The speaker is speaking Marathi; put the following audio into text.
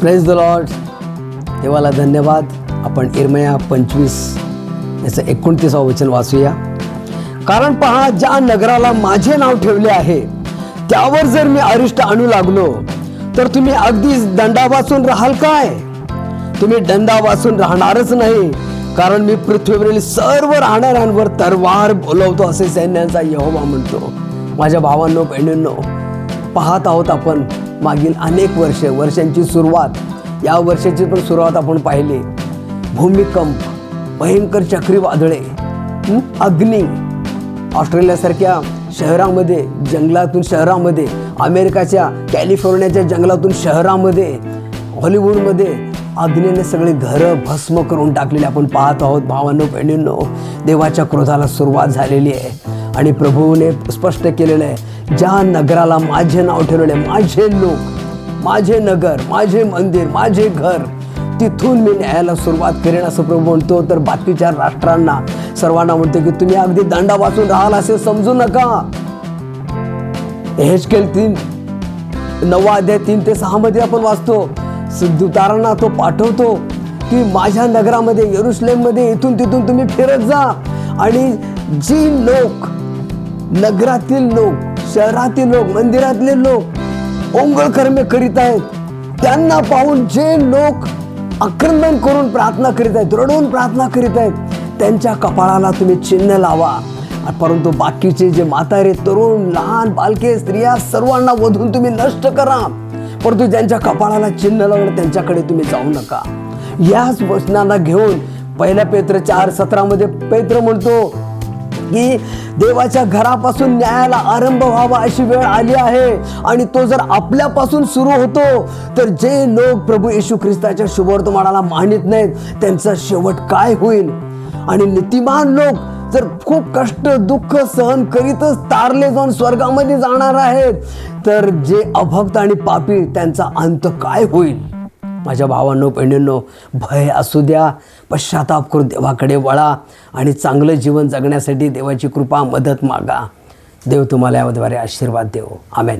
प्रेस द लॉर्ड देवाला धन्यवाद. आपण इरमया पंचवीस याचं एकोणतीसावं वचन वाचूया. कारण पहा ज्या नगराला माझे नाव ठेवले आहे त्यावर जर मी अरिष्ट आणू लागलो तर तुम्ही अगदी दंडा वाचून राहाल काय? तुम्ही दंडा वाचून राहणारच नाही कारण मी पृथ्वीवरील सर्व राहणाऱ्यांवर तरवार बोलवतो असे सैन्यांचा यहोवा म्हणतो. माझ्या भावांनो बहिणींनो पाहत आहोत आपण मागील अनेक वर्ष वर्षांची सुरुवात या वर्षाची पण सुरुवात आपण पाहिली. भूमिकंप भयंकर चक्रीवादळे अग्नी. ऑस्ट्रेलियासारख्या शहरामध्ये जंगलातून शहरामध्ये अमेरिकाच्या कॅलिफोर्नियाच्या जंगलातून शहरामध्ये हॉलिवूडमध्ये अग्नीने सगळे घरं भस्म करून टाकलेले आपण पाहत आहोत. भावांनो बहिणींनो देवाच्या क्रोधाला सुरुवात झालेली आहे. आणि प्रभूने स्पष्ट केलेलं आहे ज्या नगराला माझे नाव ठेवलेले माझे लोक माझे नगर माझे मंदिर माझे घर तिथून मी न्यायाला सुरुवात करेन असं प्रभू म्हणतो. तर बाकीच्या राष्ट्रांना सर्वांना म्हणतो की तुम्ही अगदी दंडा वाचून राहाल असे समजू नका. हेच केल तीन नवा अध्याय तीन ते सहा मध्ये आपण वाचतो. सिद्धुतारांना तो पाठवतो की माझ्या नगरामध्ये येरुशलेममध्ये इथून तिथून तुम्ही फिरत जा. आणि जी लोक नगरातील लोक शहरातील लोक मंदिरातले लोक ओंगळ कर्मे करीत आहेत. त्यांना पाहून जे लोक आक्रमण करून प्रार्थना करीत आहेत रडून प्रार्थना करीत आहेत त्यांच्या कपाळाला तुम्ही चिन्ह लावा. परंतु बाकीचे जे म्हातारे तरुण लहान बालके स्त्रिया सर्वांना वधून तुम्ही नष्ट करा. परंतु ज्यांच्या कपाळाला चिन्ह लावलं त्यांच्याकडे तुम्ही जाऊ नका. याच वचनाला घेऊन पहिल्या पेत्र चार सतरामध्ये पेत्र म्हणतो की देवाच्या घरापासून न्यायाला आरंभ व्हावा अशी वेळ आली आहे. आणि तो जर आपल्यापासून सुरू होतो तर जे लोक प्रभू येशू ख्रिस्ताच्या शुभवर्तमानाला मानित नाहीत त्यांचा शेवट काय होईल? आणि नीतिमान लोक जर खूप कष्ट दुःख सहन करीतच तारले जाऊन स्वर्गामध्ये जाणार आहेत तर जे अभक्त आणि पापी त्यांचा अंत काय होईल? माझ्या भावांनो बहिणींनो भय असू द्या. पश्चाताप करून देवाकडे वळा आणि चांगलं जीवन जगण्यासाठी देवाची कृपा मदत मागा. देव तुम्हाला याद्वारे आशीर्वाद देव. आमेन.